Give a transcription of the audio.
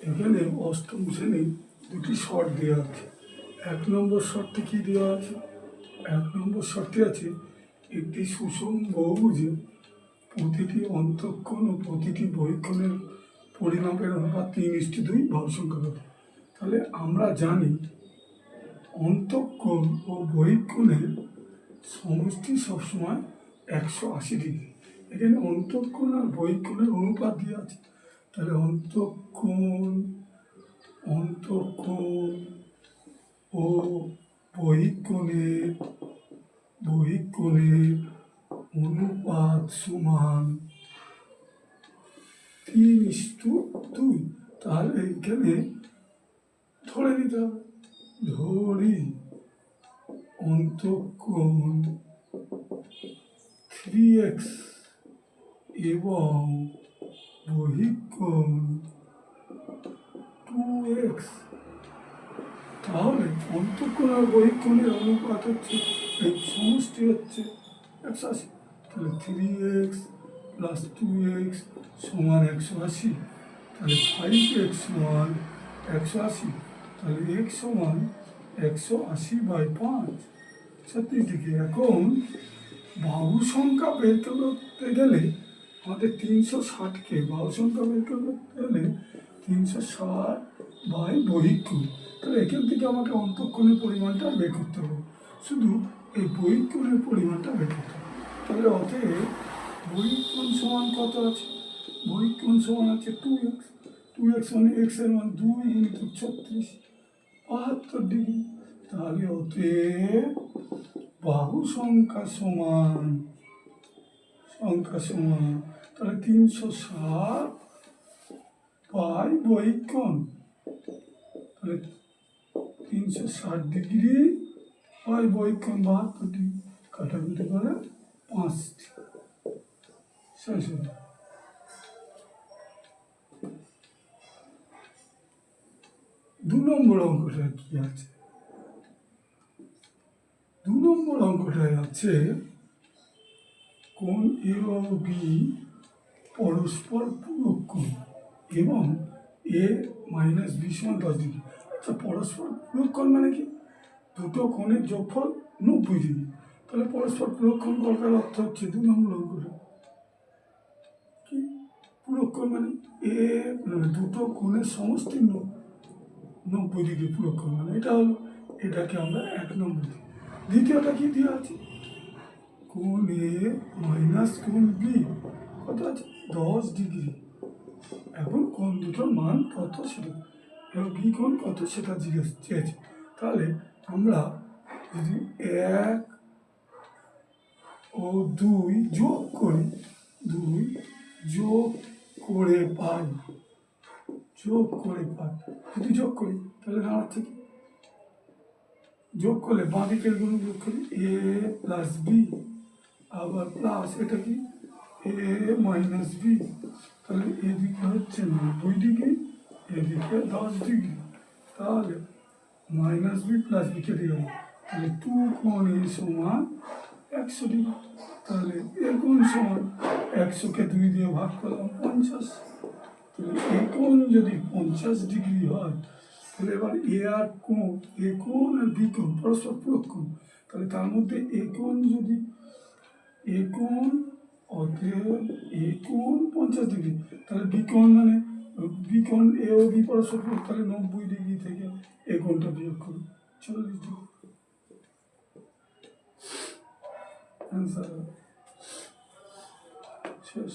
এখানে অষ্টম শ্রেণি দুটি শর্ট দেওয়া আছে। এক নম্বর শর্টে কী দেওয়া আছে? এক নম্বর শর্টে আছে একটি সুষম বহুভুজে প্রতিটি অন্তঃক্ষণ ও প্রতিটি বহিক্ষণের পরিমাপের অনুপাত তিন ইষ্টি দুই ভর সংখ্যা কত? তাহলে আমরা জানি অন্তঃক্ষণ ও বহিক্ষণের সমষ্টি সবসময় একশো আশি ডিগ্রি। এখানে অন্তঃক্ষণ আর বহিক্ষণের অনুপাত দিয়ে আছে। তাহলে অন্তঃক্ষণ অন্তঃক্ষণ ও বহিক্ষণের বহিক্ষণের অনুপাত সমান তিন দুই। তাহলে এখানে ধরে নিতে হবে। ধরি অন্তঃক্ষণ থ্রি এক্স এবং বহিক্ষণ টু এক্স। তাহলে অন্তঃক্ষণ আর বহিক্ষণের অনুপাত হচ্ছে, এই সমষ্টি হচ্ছে একশো আশি। তাহলে three x plus two x সমান একশো আশি। তাহলে ফাইভ এক্স সমান একশো আশি। তাহলে এক্স সমান একশো আশি বাই পাঁচ। ছত্রিশ ডিগ্রি এখন বাহু সংখ্যা বের করতে গেলে আমাদের তিনশো ষাটকে বাহু সংখ্যা বের করতে গেলে তিনশো ষাট বাই বহিক্ষণ তাহলে এখান থেকে আমাকে অন্তঃক্ষণের পরিমাণটা বের করতে হবে। শুধু এই বহিক্ষণের পরিমাণটা বের করতে হবে। তাহলে অতএব বহিক্ষণ সমান কত আছে? বহিক্ষণ সমান আছে টু এক্স। টু এক্স মানে এক্সের মান দুই ইন্টু ছত্রিশ, বাহাত্তর ডিগ্রি। তাহলে অতএব বাহু সংখ্যা সমান সংখ্যা সমান তাহলে তিনশো ষাট বাই বহিক্ষণ তাহলে তিনশো ষাট ডিগ্রি বাই বহিক্ষণ বাহাত্তর ডিগ্রি। কাটাকুটি করে পাঁচটি। দু নম্বর অঙ্কটা কি আছে? দু নম্বর অঙ্কটায় আছে কোন এ বি পরস্পর পূরক কোণ এবং এ মাইনাস বি সমান দশ ডিগ্রি? আচ্ছা পরস্পর পূরক কোণ মানে কি? দুটো কোণের যোগফল নব্বই ডিগ্রি। তাহলে পরস্পর পূরক কোণ করার অর্থ হচ্ছে দু নম্বর অঙ্কটা। কি? পূরক কোণ মানে এ মানে দুটো কোণের সমষ্টি নব্বই ডিগ্রি পূরক কোণ মানে। এটা হলো, এটাকে আমরা এক নম্বর দিই। দ্বিতীয়টা কি দেওয়া আছে? কোণ এ মাইনাস কোণ বি কত আছে দশ ডিগ্রি এখন কোন দুটোর মান কত সেটা এবং বি কোণ কত সেটা জিজ্ঞেস চেয়েছে। তাহলে আমরা যদি এক ও দুই যোগ করি, দুই যোগ করে পাই, যোগ করে পাই, যদি যোগ করি, তাহলে দাঁড়াচ্ছে কি? যোগ করলে বাঁ দিকেরগুলো যোগ করি এ প্লাস বি আবার প্লাস এটা কি এ মাইনাস বি তাহলে এদিকে হচ্ছে নব্বই ডিগ্রি এদিকে দশ ডিগ্রি তাহলে মাইনাস বি প্লাস বি কেটে গেল তাহলে টু কোণ এ সমান একশো ডিগ্রি তাহলে এ কোণ সমান একশোকে দুই দিয়ে ভাগ করলাম পঞ্চাশ তাহলে এ কোণ যদি পঞ্চাশ ডিগ্রি হয় তাহলে এবার এ আর কোণ এ কোণ আর বি কোণ পরস্পর পূরক কোণ তাহলে তার মধ্যে এ কোণ যদি এ কোণ অতএব এ কোণ পঞ্চাশ ডিগ্রি তাহলে বিকোণ মানে বিকোণ এ ও বি পরস্পর তাহলে নব্বই ডিগ্রি থেকে এ কোণটা বিয়োগ করুন। চল্লিশ ডিগ্রি অ্যান্সার শেষ।